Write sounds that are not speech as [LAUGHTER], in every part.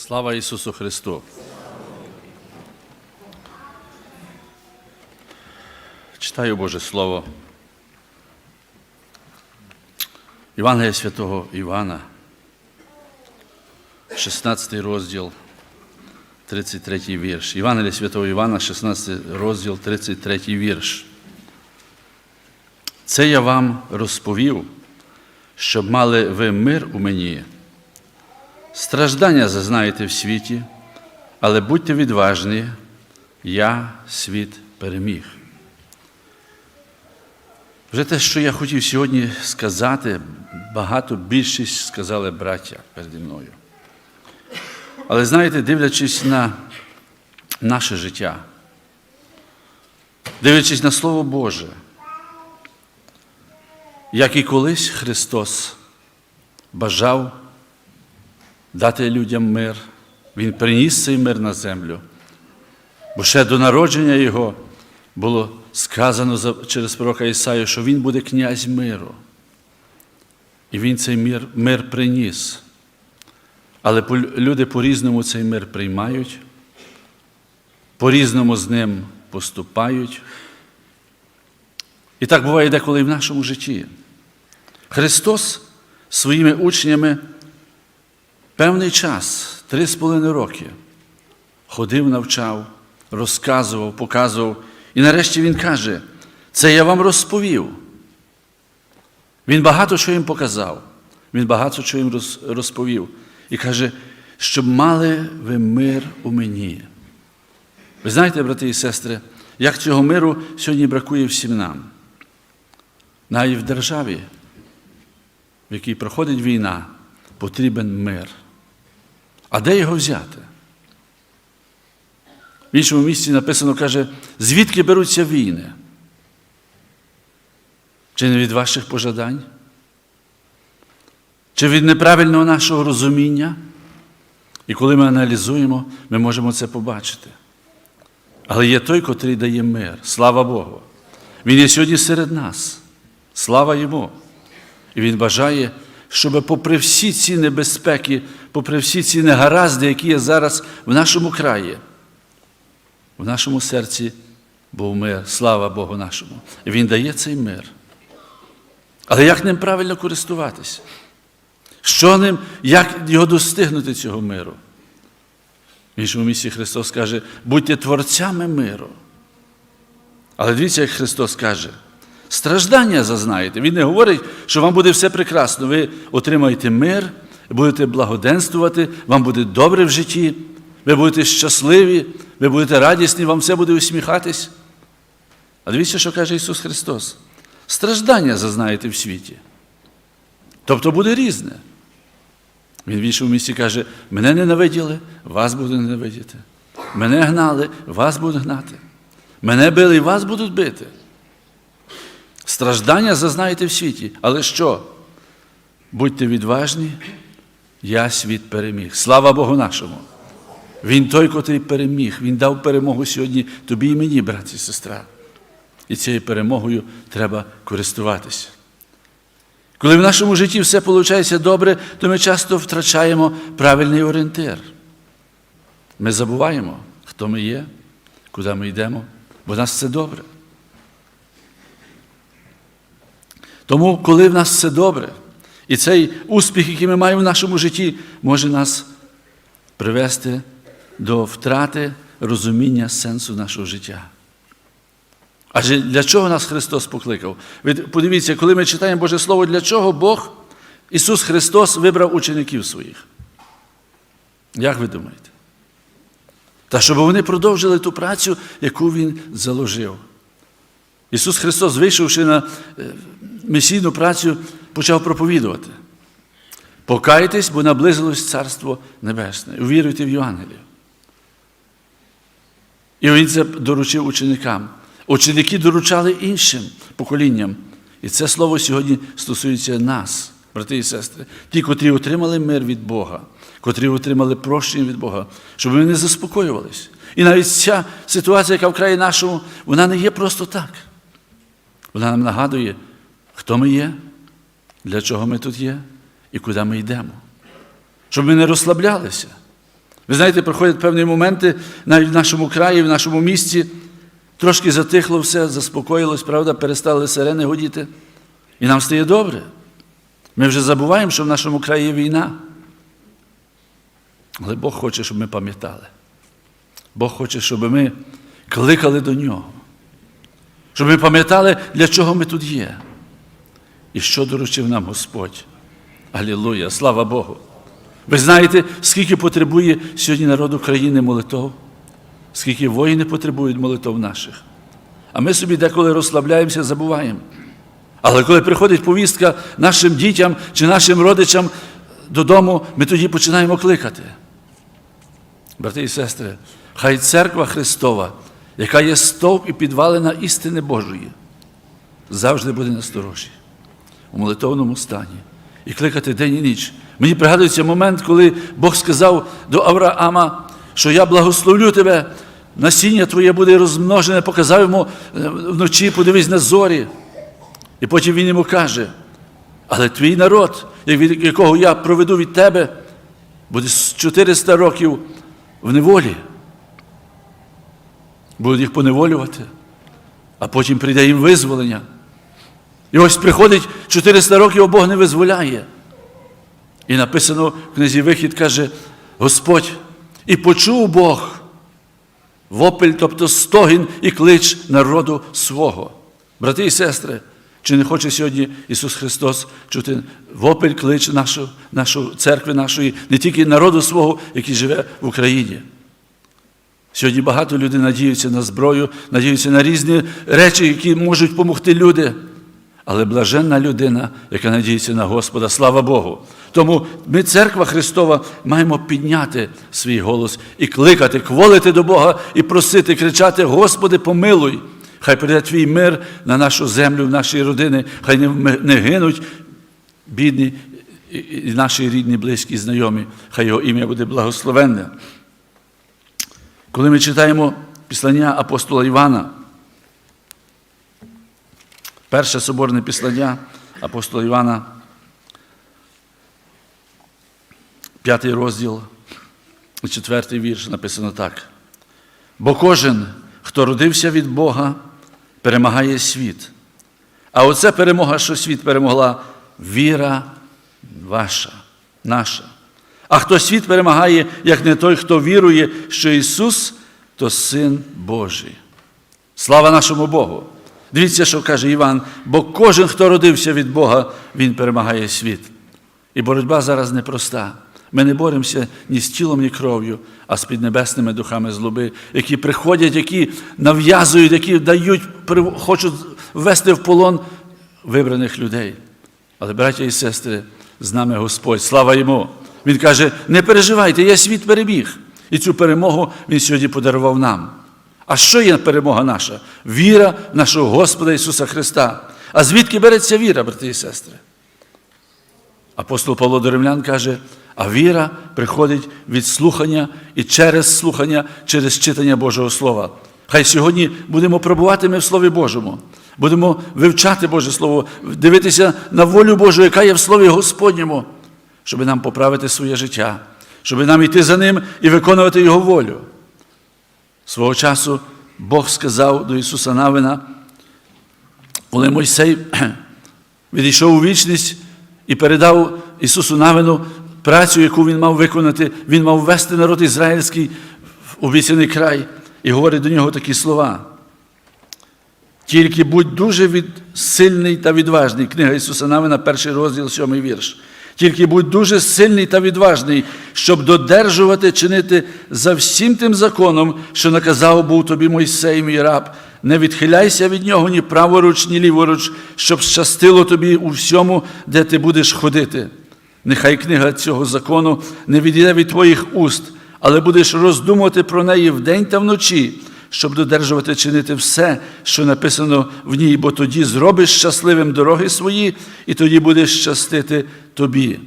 Слава Ісусу Христу! Читаю Боже Слово. Євангелія святого Івана, 16 розділ, 33 вірш. Євангелія святого Івана, 16 розділ, 33 вірш. Це я вам розповів, щоб мали ви мир у мені. Страждання зазнаєте в світі, але будьте відважні, я світ переміг. Вже те, що я хотів сьогодні сказати, багато більшість сказали браття переді мною. Але знаєте, дивлячись на наше життя, дивлячись на Слово Боже, як і колись Христос бажав дати людям мир, Він приніс цей мир на землю, бо ще до народження Його було сказано через пророка Ісаю, що Він буде князь миру. І Він цей мир, мир приніс. Але люди по-різному цей мир приймають, по-різному з ним поступають. І так буває деколи і в нашому житті. Христос своїми учнями певний час, три з половиною роки, ходив, навчав, розказував, показував. І нарешті Він каже, це я вам розповів. Він багато що їм показав, він багато що їм розповів. І каже, щоб мали ви мир у мені. Ви знаєте, брати і сестри, як цього миру сьогодні бракує всім нам. Навіть в державі, в якій проходить війна, потрібен мир. А де його взяти? В іншому місці написано, каже, звідки беруться війни? Чи не від ваших пожадань? Чи від неправильного нашого розуміння? І коли ми аналізуємо, ми можемо це побачити. Але є той, котрий дає мир. Слава Богу. Він є сьогодні серед нас. Слава Йому. І Він бажає, щоб попри всі ці небезпеки, попри всі ці негаразди, які є зараз в нашому краї, в нашому серці був мир, слава Богу нашому. Він дає цей мир. Але як ним правильно користуватися? Що ним, як його достигнути цього миру? В іншому місці Христос каже, будьте творцями миру. Але дивіться, як Христос каже, страждання зазнаєте. Він не говорить, що вам буде все прекрасно. Ви отримаєте мир, будете благоденствувати, вам буде добре в житті, ви будете щасливі, ви будете радісні, вам все буде усміхатись. А дивіться, що каже Ісус Христос. Страждання зазнаєте в світі. Тобто буде різне. Він в іншому місці каже, мене ненавиділи, вас будуть ненавидіти. Мене гнали, вас будуть гнати. Мене били вас будуть бити. Страждання зазнаєте в світі. Але що? Будьте відважні, я світ переміг. Слава Богу нашому. Він той, котрий переміг. Він дав перемогу сьогодні тобі і мені, брат і сестра. І цією перемогою треба користуватися. Коли в нашому житті все виходить добре, то ми часто втрачаємо правильний орієнтир. Ми забуваємо, хто ми є, куди ми йдемо, бо в нас все добре. Тому, коли в нас все добре, і цей успіх, який ми маємо в нашому житті, може нас привести до втрати розуміння сенсу нашого життя. Адже для чого нас Христос покликав? Ви подивіться, коли ми читаємо Боже Слово, для чого Бог, Ісус Христос вибрав учеників своїх? Як ви думаєте? Та щоб вони продовжили ту працю, яку Він заложив. Ісус Христос, вийшовши на е, месійну працю, почав проповідувати. Покайтесь, бо наблизилось Царство Небесне. Увіруйте в Євангелію. І він це доручив ученикам. Ученики доручали іншим поколінням. І це слово сьогодні стосується нас, брати і сестри, ті, котрі отримали мир від Бога, котрі отримали прощення від Бога, щоб ми не заспокоювались. І навіть ця ситуація, яка в краї нашому, вона не є просто так. Вона нам нагадує, хто ми є, для чого ми тут є і куди ми йдемо. Щоб ми не розслаблялися, Ви знаєте, проходять певні моменти навіть в нашому краї, в нашому місті. Трошки затихло все, заспокоїлось, правда, перестали сирени годіти. І нам стає добре. Ми вже забуваємо, що в нашому краї є війна. Але Бог хоче, щоб ми пам'ятали. Бог хоче, щоб ми кликали до нього. Щоб ми пам'ятали, для чого ми тут є. І що доручив нам Господь. Алілуя, слава Богу. Ви знаєте, скільки потребує сьогодні народ України молитов, скільки воїни потребують молитов наших. А ми собі деколи розслабляємося, забуваємо. Але коли приходить повістка нашим дітям чи нашим родичам додому, ми тоді починаємо кликати. Брати і сестри, хай церква Христова, яка є стовп і підвалина істини Божої, завжди буде насторожі, у молитовному стані і кликати день і ніч. Мені пригадується момент, коли Бог сказав до Авраама, що я благословлю тебе, насіння твоє буде розмножене, показав йому е, вночі, подивись на зорі. І потім він йому каже, але твій народ, якого я проведу від тебе, буде 400 років в неволі. Будуть їх поневолювати, а потім прийде їм визволення. І ось приходить 400 років, а Бог не визволяє. І написано в книзі Вихід каже, Господь, і почув Бог вопель, тобто стогін і клич народу свого. Брати і сестри, чи не хоче сьогодні Ісус Христос чути вопель клич нашу, нашу церкви нашої, не тільки народу свого, який живе в Україні. Сьогодні багато людей надіються на зброю, надіються на різні речі, які можуть допомогти люди. Але блаженна людина, яка надіється на Господа, слава Богу. Тому ми, церква Христова, маємо підняти свій голос і кликати, кволити до Бога і просити, кричати: Господи, помилуй! Хай прийде твій мир на нашу землю, в наші родини, хай не, гинуть бідні і наші рідні, близькі, знайомі, хай його ім'я буде благословенне. Коли ми читаємо післання апостола Івана, перше соборне післання апостола Івана, п'ятий розділ, четвертий вірш написано так. Бо кожен, хто родився від Бога, перемагає світ. А оце перемога, що світ перемогла, віра ваша, наша. А хто світ перемагає, як не той, хто вірує, що Ісус то Син Божий. Слава нашому Богу! Дивіться, що каже Іван, бо кожен, хто родився від Бога, він перемагає світ. І боротьба зараз непроста. Ми не боремося ні з тілом, ні кров'ю, а з піднебесними духами злоби, які приходять, які нав'язують, які дають, хочуть ввести в полон вибраних людей. Але, браття і сестри, з нами Господь, слава йому! Він каже: не переживайте, я світ переміг. І цю перемогу Він сьогодні подарував нам. А що є перемога наша? Віра нашого Господа Ісуса Христа. А звідки береться віра, брати і сестри? Апостол Павло до Римлян каже, а віра приходить від слухання і через слухання, через читання Божого Слова. Хай сьогодні будемо пробувати ми в Слові Божому, будемо вивчати Боже Слово, дивитися на волю Божу, яка є в Слові Господньому, щоб нам поправити своє життя, щоб нам йти за Ним і виконувати Його волю. Свого часу Бог сказав до Ісуса Навина, коли Мойсей [CLEARS THROAT] відійшов у вічність і передав Ісусу Навину працю, яку він мав виконати, він мав ввести народ ізраїльський в обіцяний край і говорить до нього такі слова. Тільки будь дуже від... сильний та відважний. Книга Ісуса Навина, перший розділ, сьомий вірш. Тільки будь дуже сильний та відважний, щоб додержувати, чинити за всім тим законом, що наказав був тобі Мойсей, мій раб. Не відхиляйся від нього ні праворуч, ні ліворуч, щоб щастило тобі у всьому, де ти будеш ходити. Нехай книга цього закону не відійде від твоїх уст, але будеш роздумувати про неї вдень та вночі, щоб додержувати чинити все, що написано в ній, бо тоді зробиш щасливим дороги свої, і тоді будеш щастити тобі.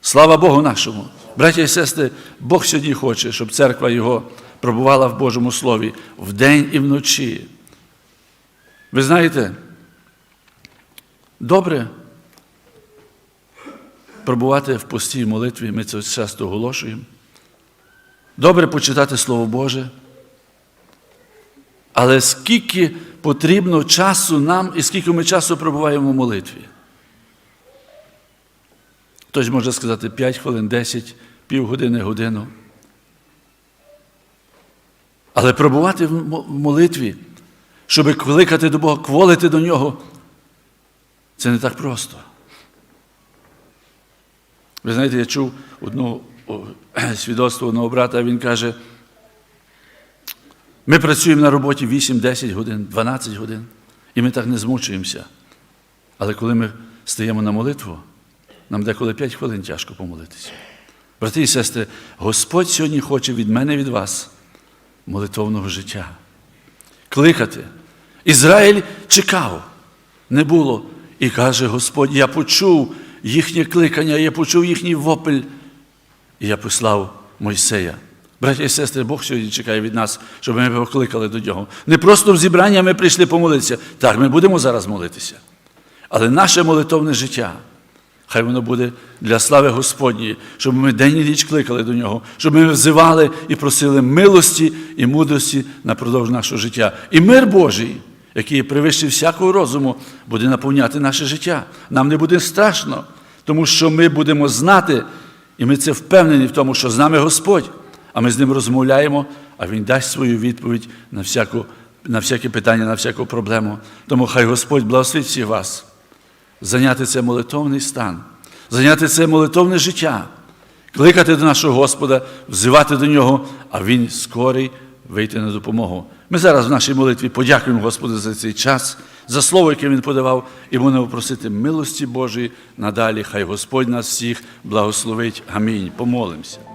Слава Богу нашому! Браття і сестри, Бог сьогодні хоче, щоб церква Його пробувала в Божому Слові вдень і вночі. Ви знаєте, добре пробувати в постій молитві, ми це часто оголошуємо. добре почитати Слово Боже. Але скільки потрібно часу нам і скільки ми часу перебуваємо в молитві? Хтось може сказати 5 хвилин, 10, півгодини, годину. Але пробувати в молитві, щоб кликати до Бога, кволити до Нього, це не так просто. Ви знаєте, я чув одну [CLEARS THROAT] свідоцтво одного брата, він каже, ми працюємо на роботі 8-10 годин, 12 годин, і ми так не змучуємося. Але коли ми стаємо на молитву, нам деколи 5 хвилин тяжко помолитися. Брати і сестри, Господь сьогодні хоче від мене, від вас молитовного життя. Кликати. Ізраїль чекав, не було. І каже Господь, я почув їхнє кликання, я почув їхній вопель, і я послав Мойсея. Браті і сестри, Бог сьогодні чекає від нас, щоб ми покликали до нього. Не просто в зібрання ми прийшли помолитися. Так, ми будемо зараз молитися. Але наше молитовне життя, хай воно буде для слави Господньої, щоб ми день і ніч кликали до нього, щоб ми взивали і просили милості і мудрості напродовж нашого життя. І мир Божий, який превище всякого розуму, буде наповняти наше життя. Нам не буде страшно, тому що ми будемо знати, і ми це впевнені в тому, що з нами Господь, а ми з ним розмовляємо, а Він дасть свою відповідь на, всяку, на всяке питання, на всяку проблему. Тому хай Господь благословить всіх вас зайняти це молитовний стан, зайняти це молитовне життя, кликати до нашого Господа, взивати до нього, а Він скорий вийти на допомогу. Ми зараз в нашій молитві подякуємо Господу за цей час, за слово, яке Він подавав, і будемо просити милості Божої надалі. Хай Господь нас всіх благословить. Амінь. Помолимося.